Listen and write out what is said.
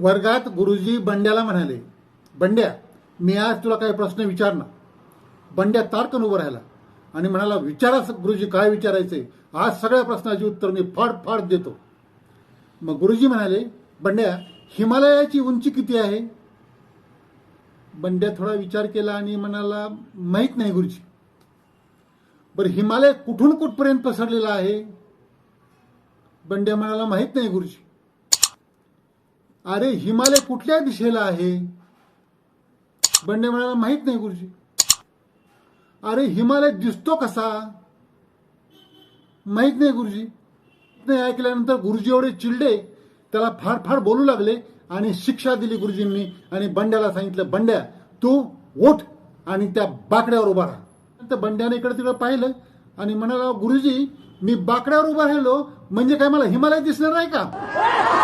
वर्गात गुरुजी बंड्याला म्हणाले बंड्या मी आज तुला काही प्रश्न विचारणार. बंड्या तारकन उभं राहिला आणि म्हणाला विचारा गुरुजी काय विचारायचे? आज सगळ्या प्रश्नाची उत्तर मी फाड फाड देतो. मग गुरुजी म्हणाले बंड्या हिमालयाची उंची किती आहे? बंड्या थोडा विचार केला आणि म्हणाला माहीत नाही गुरुजी. बरं हिमालय कुठून कुठपर्यंत पसरलेला आहे? बंड्या म्हणाला माहीत नाही गुरुजी. अरे हिमालय कुठल्या दिशेला आहे? बंडे म्हणाला माहीत नाही गुरुजी. अरे हिमालय दिसतो कसा? माहीत नाही गुरुजी. नाही ऐकल्यानंतर गुरुजी एवढे चिडले त्याला फार फार बोलू लागले आणि शिक्षा दिली गुरुजींनी आणि बंड्याला सांगितलं बंड्या तू उठ आणि त्या बाकड्यावर उभा राहा. तर बंड्याने इकडे तिकडे पाहिलं आणि म्हणाला गुरुजी मी बाकड्यावर उभा राहिलो म्हणजे काय मला हिमालय दिसणार नाही का?